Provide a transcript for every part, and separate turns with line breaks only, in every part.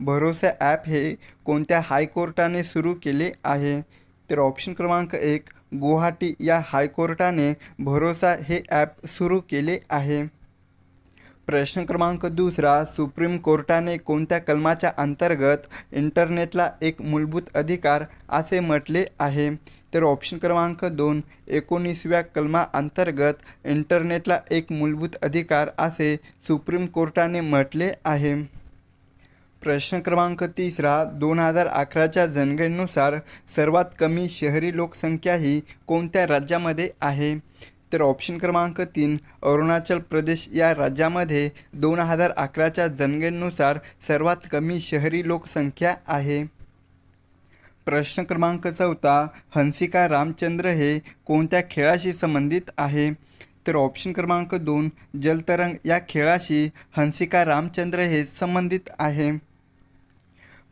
भरोसा ॲप हे कोणत्या हायकोर्टाने सुरू केले आहे? तर ऑप्शन क्रमांक एक गुवाहाटी या हायकोर्टाने भरोसा हे ॲप सुरू केले आहे. प्रश्न क्रमांक दुसरा सुप्रीम कोर्टाने कोणत्या कलमाच्या अंतर्गत इंटरनेटला एक मूलभूत अधिकार असे म्हटले आहे? तर ऑप्शन क्रमांक दोन एकोणीसव्या कलमा अंतर्गत इंटरनेटला एक मूलभूत अधिकार असे सुप्रीम कोर्टाने म्हटले आहे. प्रश्न क्रमांक तिसरा दोन हजार अकराच्या जनगणनेनुसार सर्वात कमी शहरी लोकसंख्या ही कोणत्या राज्यामध्ये आहे? तर ऑप्शन क्रमांक तीन अरुणाचल प्रदेश या राज्यामध्ये दोन हजार अकराच्या जनगणनेनुसार सर्वात कमी शहरी लोकसंख्या आहे. प्रश्न क्रमांक चौथा हंसिका रामचंद्र हे कोणत्या खेळाशी संबंधित आहे? तर ऑप्शन क्रमांक दोन जलतरंग या खेळाशी हंसिका रामचंद्र हे संबंधित आहे.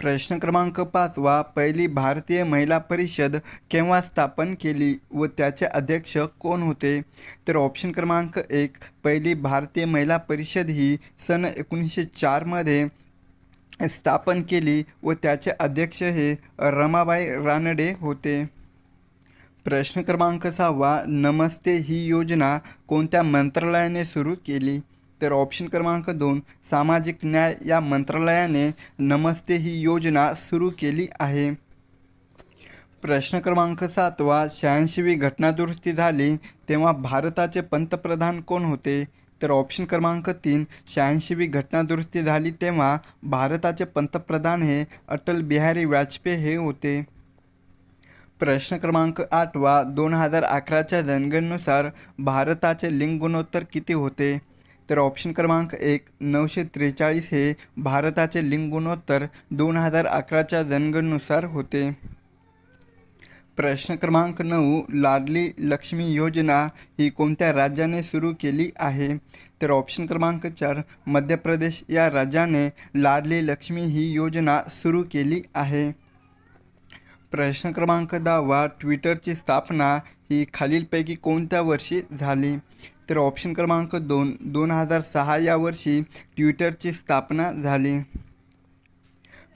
प्रश्न क्रमांक पाचवा पहिली भारतीय महिला परिषद केव्हा स्थापन केली व त्याचे अध्यक्ष कोण होते? तर ऑप्शन क्रमांक एक पहिली भारतीय महिला परिषद ही सन एकोणीसशे चारमध्ये स्थापन केली व त्याचे अध्यक्ष हे रमाबाई रानडे होते. प्रश्न क्रमांक सहावा नमस्ते ही योजना कोणत्या मंत्रालयाने सुरू केली? तर ऑप्शन क्रमांक दोन सामाजिक न्याय या मंत्रालयाने नमस्ते ही योजना सुरू केली आहे. प्रश्न क्रमांक सातवा शहाऐंशीवी घटनादुरुस्ती झाली तेव्हा भारताचे पंतप्रधान कोण होते? तर ऑप्शन क्रमांक तीन शहाऐंशीवी घटनादुरुस्ती झाली तेव्हा भारताचे पंतप्रधान हे अटल बिहारी वाजपेयी हे होते. प्रश्न क्रमांक आठवा दोन हजार अकराच्या जनगणनेनुसार भारताचे लिंग गुणोत्तर किती होते? तर ऑप्शन क्रमांक एक नऊशे त्रेचाळीस हे भारताचे लिंगुणोत्तर दोन हजार अकराच्या जनगणनुसार होते. प्रश्न क्रमांक नऊ लाडली लक्ष्मी योजना ही कोणत्या राज्याने सुरू केली आहे? तर ऑप्शन क्रमांक चार मध्य प्रदेश या राज्याने लाडली लक्ष्मी ही योजना सुरू केली आहे. प्रश्न क्रमांक दहावा ट्विटरची स्थापना ही खालीलपैकी कोणत्या वर्षी झाली? तर ऑप्शन क्रमांक दोन दोन हजार सहा या वर्षी ट्विटरची स्थापना झाली.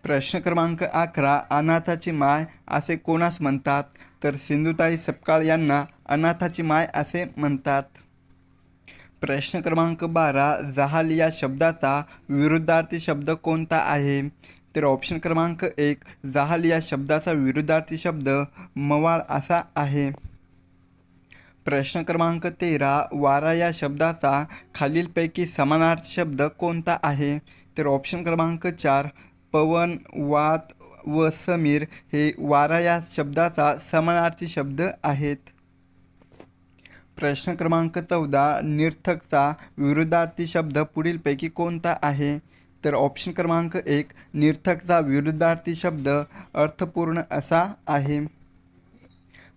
प्रश्न क्रमांक अकरा अनाथाची माय असे कोणास म्हणतात? तर सिंधुताई सपकाळ यांना अनाथाची माय असे म्हणतात. प्रश्न क्रमांक बारा जहाल या शब्दाचा विरुद्धार्थी शब्द कोणता आहे? तर ऑप्शन क्रमांक एक जहाल या शब्दाचा विरुद्धार्थी शब्द मवाळ असा आहे. प्रश्न क्रमांक तेरा वारा या शब्दाचा खालीलपैकी समानार्थी शब्द कोणता आहे? तर ऑप्शन क्रमांक चार पवन वात व समीर हे वारा या शब्दाचा समानार्थी शब्द आहेत. प्रश्न क्रमांक चौदा निर्थकचा विरुद्धार्थी शब्द पुढीलपैकी कोणता आहे? तर ऑप्शन क्रमांक एक निर्थकचा विरुद्धार्थी शब्द अर्थपूर्ण असा आहे.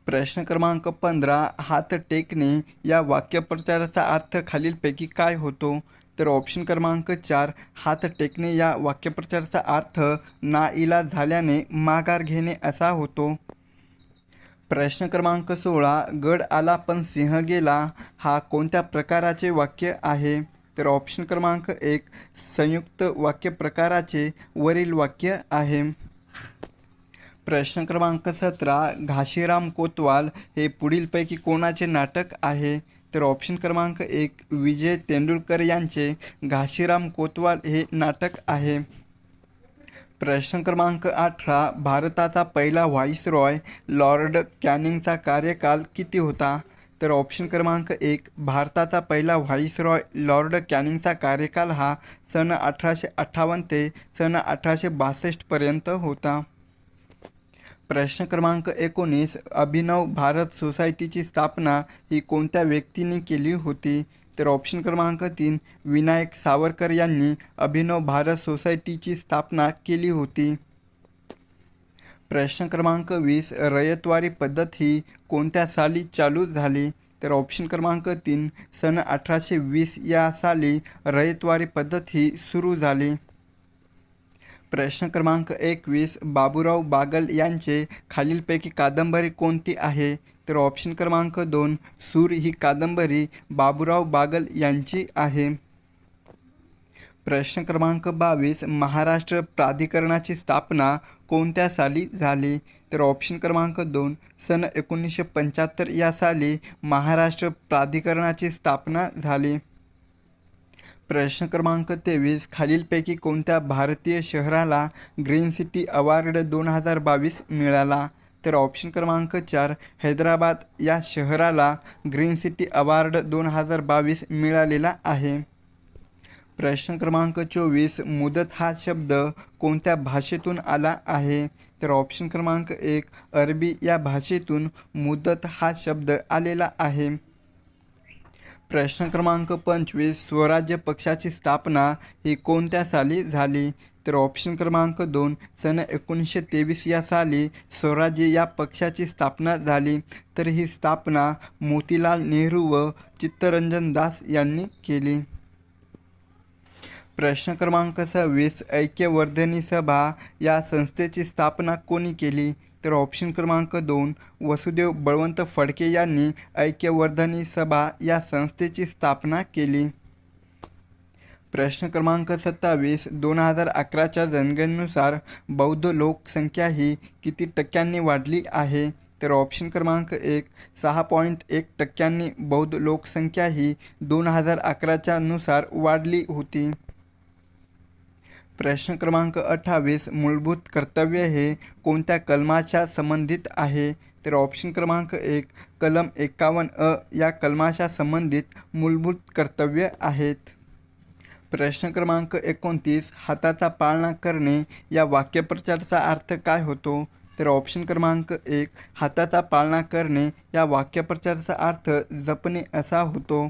प्रश्न क्रमांक पंधरा हात टेकणे या वाक्यप्रचाराचा अर्थ खालीलपैकी काय होतो? तर ऑप्शन क्रमांक चार हात टेकणे या वाक्यप्रचाराचा अर्थ नाईलाज झाल्याने माघार घेणे असा होतो. प्रश्न क्रमांक सोळा गड आला पण सिंह गेला हा कोणत्या प्रकाराचे वाक्य आहे? तर ऑप्शन क्रमांक एक संयुक्त वाक्य प्रकाराचे वरील वाक्य आहे. प्रश्न क्रमांक सतरा घाशीराम कोतवाल हे पुढीलपैकी कोणाचे नाटक आहे? तर ऑप्शन क्रमांक एक विजय तेंडुलकर यांचे घाशीराम कोतवाल हे नाटक आहे. प्रश्न क्रमांक अठरा भारताचा पहिला व्हाईसरॉय लॉर्ड कॅनिंगचा कार्यकाल किती होता? तर ऑप्शन क्रमांक एक भारताचा पहिला व्हाईसरॉय लॉर्ड कॅनिंगचा कार्यकाल हा सन अठराशे अठ्ठावन्न ते सन अठराशे बासष्टपर्यंत होता. प्रश्न क्रमांक एकोणीस अभिनव भारत सोसायटीची स्थापना ही कोणत्या व्यक्तीने केली होती? तर ऑप्शन क्रमांक तीन विनायक सावरकर यांनी अभिनव भारत सोसायटीची स्थापना केली होती. प्रश्न क्रमांक वीस रयतवारी पद्धत ही कोणत्या साली चालू झाली? तर ऑप्शन क्रमांक तीन सन अठराशे वीस या साली रयतवारी पद्धत ही सुरू झाली. प्रश्न क्रमांक एकवीस बाबूराव बागल यांचे खालीलपैकी कादंबरी कोणती आहे? तर ऑप्शन क्रमांक दोन सूर ही कादंबरी बाबूराव बागल यांची आहे. प्रश्न क्रमांक बावीस महाराष्ट्र प्राधिकरणाची स्थापना कोणत्या साली झाली? तर ऑप्शन क्रमांक दोन सन एकोणीसशे पंच्याहत्तर या साली महाराष्ट्र प्राधिकरणाची स्थापना झाली. प्रश्न क्रमांक तेवीस. खालीलपैकी कोणत्या भारतीय शहराला ग्रीन सिटी अवॉर्ड दोन हजार बावीस मिळाला? तर ऑप्शन क्रमांक चार हैदराबाद या शहराला ग्रीन सिटी अवॉर्ड दोन हजार बावीस मिळालेला आहे. प्रश्न क्रमांक चोवीस मुदत हा शब्द कोणत्या भाषेतून आला आहे? तर ऑप्शन क्रमांक एक अरबी या भाषेतून मुदत हा शब्द आलेला आहे. प्रश्न क्रमांक पंचवीस स्वराज्य पक्षाची स्थापना ही कोणत्या साली झाली? तर ऑप्शन क्रमांक दोन सन एकोणीसशे तेवीस या साली स्वराज्य या पक्षाची स्थापना झाली. तर ही स्थापना मोतीलाल नेहरू व चित्तरंजन दास यांनी केली. प्रश्न क्रमांक सव्वीस ऐक्यवर्धिनी सभा या संस्थेची स्थापना कोणी केली? तर ऑप्शन क्रमांक दोन वसुदेव बळवंत फडके यांनी ऐक्यवर्धनी सभा या संस्थेची स्थापना केली. प्रश्न क्रमांक सत्तावीस दोन हजार अकराच्या जनगणनेनुसार बौद्ध लोकसंख्या ही किती टक्क्यांनी वाढली आहे? तर ऑप्शन क्रमांक एक सहा पॉईंट एक टक्क्यांनी बौद्ध लोकसंख्या ही दोन हजार अकराच्या नुसार वाढली होती. प्रश्न क्रमांक अठ्ठावीस मूलभूत कर्तव्य हे कोणत्या कलमाच्या संबंधित आहे? तर ऑप्शन क्रमांक एक कलम एकावन्न अ या कलमाच्या संबंधित मूलभूत कर्तव्य आहेत. प्रश्न क्रमांक एकोणतीस हाताचा पाळणा करणे या वाक्यप्रचारचा अर्थ काय होतो? तर ऑप्शन क्रमांक एक हाताचा पाळणा करणे या वाक्यप्रचारचा अर्थ जपणे असा होतो.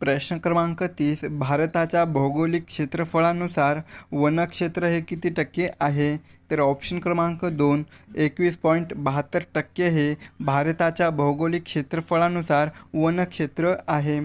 प्रश्न क्रमांक तीस भारताच्या भौगोलिक क्षेत्रफळानुसार वनक्षेत्र हे किती टक्के आहे? तर ऑप्शन क्रमांक दोन एकवीस पॉईंट बहात्तर टक्के हे भारताच्या भौगोलिक क्षेत्रफळानुसार वनक्षेत्र आहे.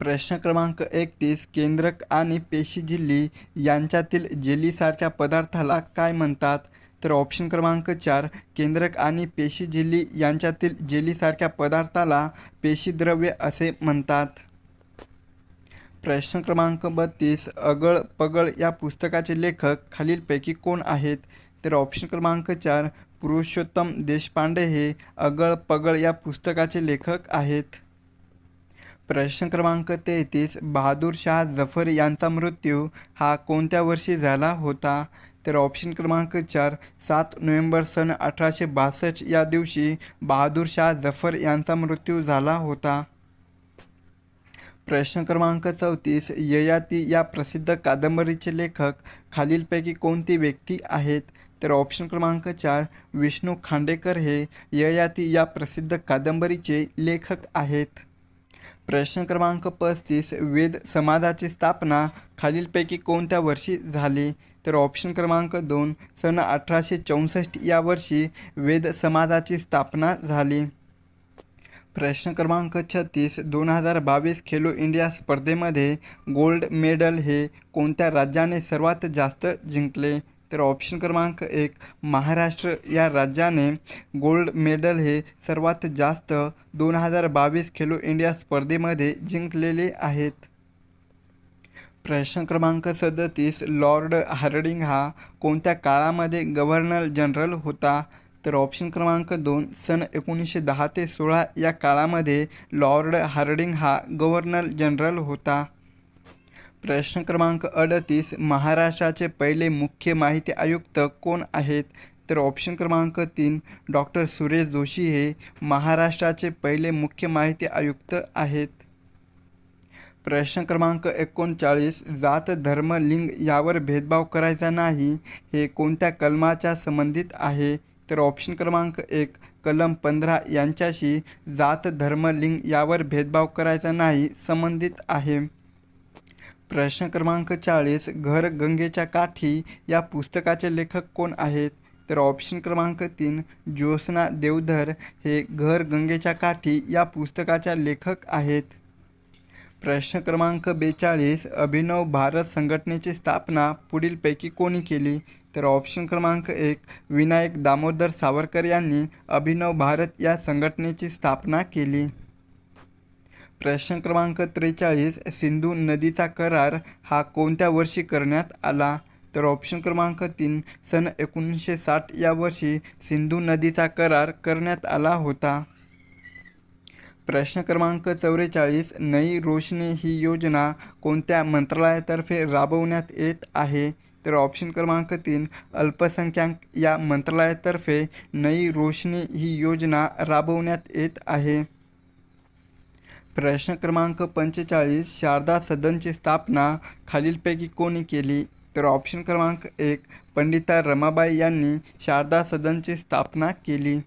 प्रश्न क्रमांक एकतीस केंद्रक आणि पेशी झिल्ली यांच्यातील जेलीसारख्या पदार्थाला काय म्हणतात? तर ऑप्शन क्रमांक चार केंद्रक आणि पेशी झिल्ली यांच्यातील जेलीसारख्या पदार्थाला पेशीद्रव्य असे म्हणतात. प्रश्न क्रमांक बत्तीस अगळ पगळ या पुस्तकाचे लेखक खालीलपैकी कोण आहेत? तर ऑप्शन क्रमांक चार पुरुषोत्तम देशपांडे हे अगळ पगळ या पुस्तकाचे लेखक आहेत. प्रश्न क्रमांक तेहतीस बहादूर शाह जफर यांचा मृत्यू हा कोणत्या वर्षी झाला होता? तर ऑप्शन क्रमांक चार सात नोव्हेंबर सन अठराशे बासष्ट या दिवशी बहादूर शाह जफर यांचा मृत्यू झाला होता. प्रश्न क्रमांक चौतीस ययाती या प्रसिद्ध कादंबरीचे लेखक खालीलपैकी कोणती व्यक्ती आहेत? तर ऑप्शन क्रमांक चार विष्णू खांडेकर हे ययाती या प्रसिद्ध कादंबरीचे लेखक आहेत. प्रश्न क्रमांक पस्तीस वेद समाजाची स्थापना खालीलपैकी कोणत्या वर्षी झाली? तर ऑप्शन क्रमांक दोन सन अठराशे चौसष्ट या वर्षी वेद समाजाची स्थापना झाली. प्रश्न क्रमांक छत्तीस दोन हजार बावीस खेलो इंडिया स्पर्धेमध्ये गोल्ड मेडल हे कोणत्या राज्याने सर्वात जास्त जिंकले? तर ऑप्शन क्रमांक एक महाराष्ट्र या राज्याने गोल्ड मेडल हे सर्वात जास्त दोन हजार बावीस खेलो इंडिया स्पर्धेमध्ये जिंकलेले आहेत. प्रश्न क्रमांक सदतीस लॉर्ड हार्डिंग हा कोणत्या काळामध्ये गव्हर्नर जनरल होता? तर ऑप्शन क्रमांक दोन सन एकोणीसशे दहा ते सोळा या काळामध्ये लॉर्ड हार्डिंग हा गव्हर्नर जनरल होता. प्रश्न क्रमांक अडतीस महाराष्ट्राचे पहिले मुख्य माहिती आयुक्त कोण आहेत? तर ऑप्शन क्रमांक तीन डॉक्टर सुरेश जोशी हे महाराष्ट्राचे पहिले मुख्य माहिती आयुक्त आहेत. प्रश्न क्रमांक एकोणचाळीस जात धर्म लिंग यावर भेदभाव करायचा नाही हे कोणत्या कलमाच्या संबंधित आहे? तर ऑप्शन क्रमांक एक कलम पंधरा यांच्याशी जात धर्म लिंग यावर भेदभाव करायचा नाही संबंधित आहे. प्रश्न क्रमांक चाळीस घर गंगेच्या काठी या पुस्तकाचे लेखक कोण आहेत? तर ऑप्शन क्रमांक तीन ज्योत्स्ना देवधर हे घर गंगेच्या काठी या पुस्तकाच्या लेखक आहेत. प्रश्न क्रमांक बेचाळीस अभिनव भारत संघटनेची स्थापना पुढीलपैकी कोणी केली? तर ऑप्शन क्रमांक एक विनायक दामोदर सावरकर यांनी अभिनव भारत या संघटनेची स्थापना केली. प्रश्न क्रमांक त्रेचाळीस सिंधू नदीचा करार हा कोणत्या वर्षी करण्यात आला? तर ऑप्शन क्रमांक तीन सन एकोणीसशे साठ या वर्षी सिंधू नदीचा करार करण्यात आला होता. प्रश्न क्रमांक चौवेचाळीस नई रोशनी ही योजना कोणत्या मंत्रालयातर्फे राबवण्यात येत आहे? तर ऑप्शन क्रमांक तीन अल्पसंख्याक या मंत्रालयातर्फे नई रोशनी ही योजना राबवण्यात येत आहे. प्रश्न क्रमांक पंचेचाळीस शारदा सदनची स्थापना खालीलपैकी कोणी केली? तर ऑप्शन क्रमांक एक पंडिता रमाबाई यांनी शारदा सदनची स्थापना केली.